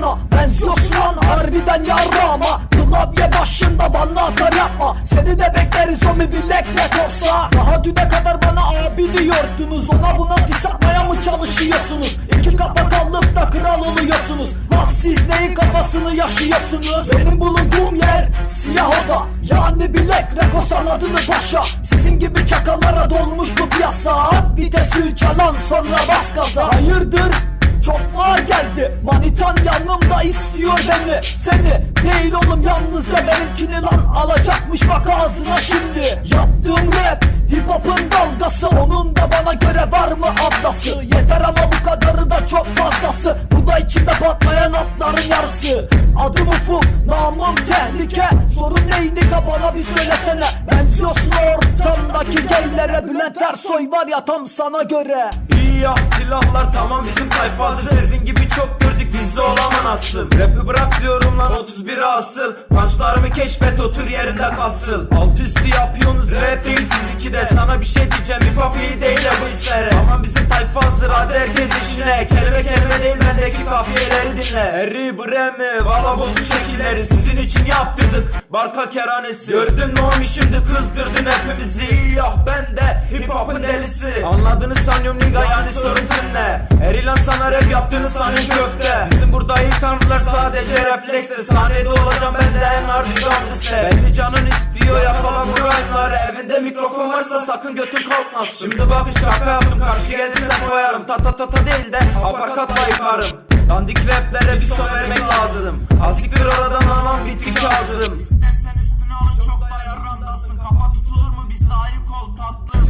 bana. Benziyorsun lan harbiden yarrağıma. Klavye başında bana atar yapma. Seni de bekleriz o mi bilek olsa Daha düne kadar bana abi diyordunuz. Ona buna diss atmaya mı çalışıyorsunuz? İki kapak alıp da kral oluyorsunuz. Lan siz neyin kafasını yaşıyorsunuz? Benim bulunduğum yer siyah oda. Yani bilek rekos anladın mı paşa. Sizin gibi çakallara dolmuş bu piyasa. Vitesi çalan sonra bas gaza. Hayırdır çok ağır geldi. Manitan yanımda istiyor beni. Seni değil oğlum yalnızca benimkini lan Alacakmış. Bak ağzına şimdi. Yaptığım rap hip hop'un dalgası. Onun da bana göre var mı ablası? Yeter ama bu kadarı da çok fazlası. Bu da içimde patlayan atların yarısı. Adım ufuk namım tehlike. Sorun neydi ka bana bir söylesene. Benziyorsun ortamdaki geylere. Bülent Ersoy var ya tam sana göre Ya silahlar tamam bizim tayfa hazır Sizin gibi çok gördük bizde olaman asıl. Rap'i bırak diyorum lan 31 asıl. Punchlarımı keşfet otur yerinde kalsın. Alt üstü yapıyorsunuz rap değil sizinki de. Sana bir şey diyeceğim hip hop iyi değil ya bu işlere. Aman bizim tayfa hazır hadi herkes işine. Kelime kelime değil bendeki kafiyeleri dinle. Eri bremi valla bozuk şekilleri. Sizin için yaptırdık barka keranesi. Gördün mü oğlum şimdi kızdırdın hepimizi Sanıyorum niga yani sorun ne Erilan sana rap yaptığını sanıyorum köfte. Bizim burada iyi tanrılar sadece reflekste Sahnede olacağım ben de en harbi gangster Belli canın istiyor yakala bu rhyme'ları. Evinde mikrofon varsa sakın götün kalkmaz Şimdi bakın şaka yaptım karşı gelirsen koyarım. Ta ta ta ta değil de aparkatla yıkarım Dandik raplere bir son vermek lazım. Asiktir oradan anam bitti kazım İstersen üstüne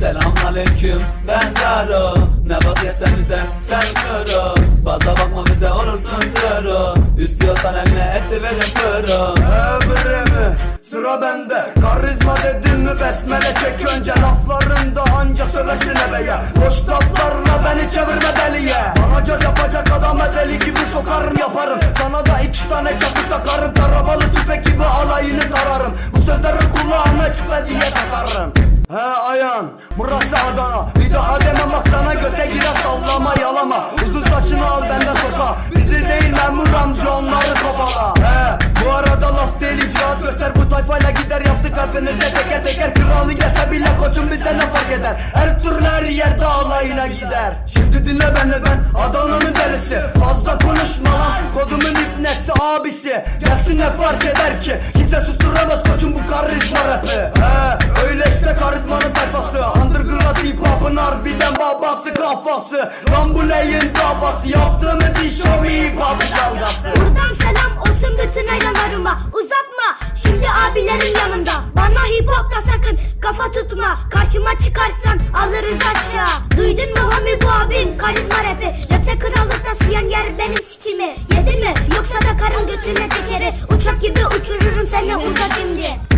Selamünaleyküm ben Zaro. Ne bak yesen bize sen kuru Fazla bakma bize olursun turu İstiyorsan eline eti verin kuru Öbürümü sıra bende. Karizma dedim mi besmele çek önce. Laflarında anca söversin ebeye. Boş laflarla beni çevirme deliye. Bana yapacak adama deli gibi sokarım yaparım. Sana da iki tane çapı takarım. Tarabalı tüfek gibi alayını tararım. Bu sözleri kulağına küpe diye takarım He ayan burası Adana Bir daha demem bak sana göte girer sallama yalama. Uzun saçını al benden toka Bizi değil memur amca onları kovala He bu arada laf değil icraat göster. Bu tayfayla gider yaptık hepinize teker teker. Kralı gelse bile koçum bize ne fark eder? Her türlü her yerde alayına gider. Şimdi dinle beni ben Adana'nın delisi. Fazla konuşma lan Kodumun ipnesi abisi. Gelsin ne fark eder ki kafası. Lan bu neyin davası Yaptığımız iş o mi? Hop dalgası Buradan selam olsun bütün hayranlarıma Uzatma şimdi abilerin yanında. Bana hip hopta sakın kafa tutma. Karşıma çıkarsan alırız aşağı. Duydun mu homie bu abim? Karizma rapi. Rapte krallık taslayan yer benim sikimi. Yedi mi? Yoksa da karın götüne tekeri. Uçak gibi uçururum seni uza şimdi